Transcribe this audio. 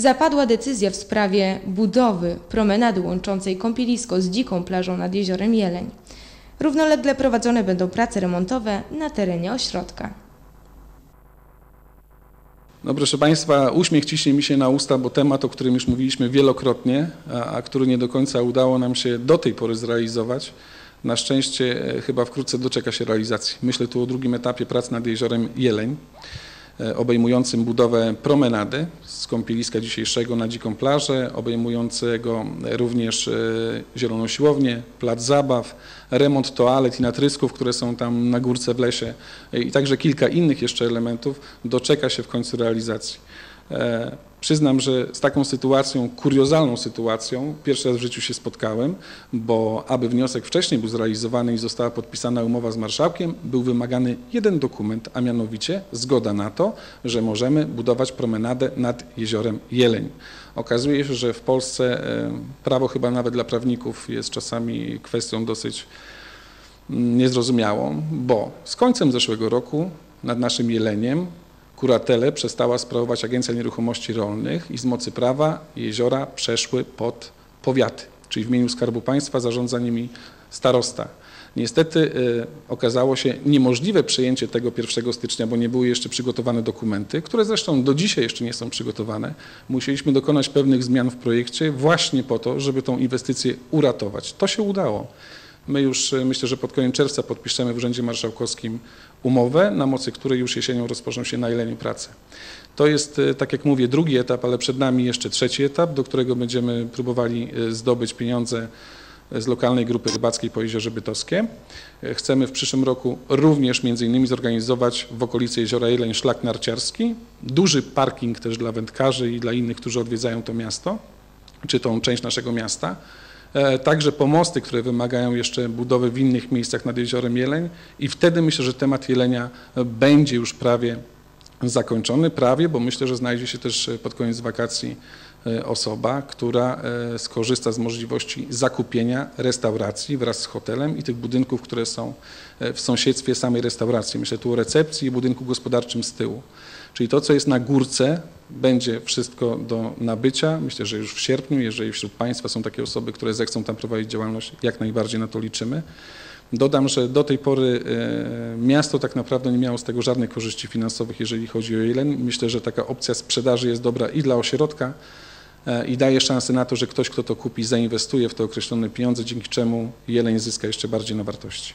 zapadła decyzja w sprawie budowy promenady łączącej kąpielisko z dziką plażą nad jeziorem Jeleń. Równolegle prowadzone będą prace remontowe na terenie ośrodka. No proszę Państwa, uśmiech ciśnie mi się na usta, bo temat, o którym już mówiliśmy wielokrotnie, a, a który nie do końca udało nam się do tej pory zrealizować, na szczęście e, chyba wkrótce doczeka się realizacji. Myślę tu o drugim etapie prac nad jeziorem Jeleń, obejmującym budowę promenady z kąpieliska dzisiejszego na dziką plażę, obejmującego również e, zieloną siłownię, plac zabaw, remont toalet i natrysków, które są tam na górce w lesie e, i także kilka innych jeszcze elementów doczeka się w końcu realizacji. Przyznam, że z taką sytuacją, kuriozalną sytuacją, pierwszy raz w życiu się spotkałem, bo aby wniosek wcześniej był zrealizowany i została podpisana umowa z marszałkiem, był wymagany jeden dokument, a mianowicie zgoda na to, że możemy budować promenadę nad jeziorem Jeleń. Okazuje się, że w Polsce e, prawo chyba nawet dla prawników jest czasami kwestią dosyć mm, niezrozumiałą, bo z końcem zeszłego roku nad naszym Jeleniem kuratele przestała sprawować Agencja Nieruchomości Rolnych i z mocy prawa jeziora przeszły pod powiaty, czyli w imieniu Skarbu Państwa zarządza nimi starosta. Niestety y, okazało się niemożliwe przejęcie tego 1 stycznia, bo nie były jeszcze przygotowane dokumenty, które zresztą do dzisiaj jeszcze nie są przygotowane. Musieliśmy dokonać pewnych zmian w projekcie właśnie po to, żeby tą inwestycję uratować. To się udało. My już y, myślę, że pod koniec czerwca podpiszemy w Urzędzie Marszałkowskim umowę, na mocy której już jesienią rozpoczną się na Jeleniu prace. To jest, y, tak jak mówię, drugi etap, ale przed nami jeszcze trzeci etap, do którego będziemy próbowali y, zdobyć pieniądze z lokalnej grupy rybackiej po Jeziorze Bytowskie. Chcemy w przyszłym roku również między innymi zorganizować w okolicy Jeziora Jeleń szlak narciarski, duży parking też dla wędkarzy i dla innych, którzy odwiedzają to miasto, czy tą część naszego miasta. E, Także pomosty, które wymagają jeszcze budowy w innych miejscach nad jeziorem Jeleń i wtedy myślę, że temat Jelenia będzie już prawie zakończony, prawie, bo myślę, że znajdzie się też e, pod koniec wakacji e, osoba, która e, skorzysta z możliwości zakupienia restauracji wraz z hotelem i tych budynków, które są w sąsiedztwie samej restauracji. Myślę tu o recepcji i budynku gospodarczym z tyłu. Czyli to, co jest na górce, będzie wszystko do nabycia. Myślę, że już w sierpniu, jeżeli wśród Państwa są takie osoby, które zechcą tam prowadzić działalność, jak najbardziej na to liczymy. Dodam, że do tej pory e, miasto tak naprawdę nie miało z tego żadnych korzyści finansowych, jeżeli chodzi o Jeleń. Myślę, że taka opcja sprzedaży jest dobra i dla ośrodka e, i daje szansę na to, że ktoś, kto to kupi, zainwestuje w te określone pieniądze, dzięki czemu Jeleń zyska jeszcze bardziej na wartości.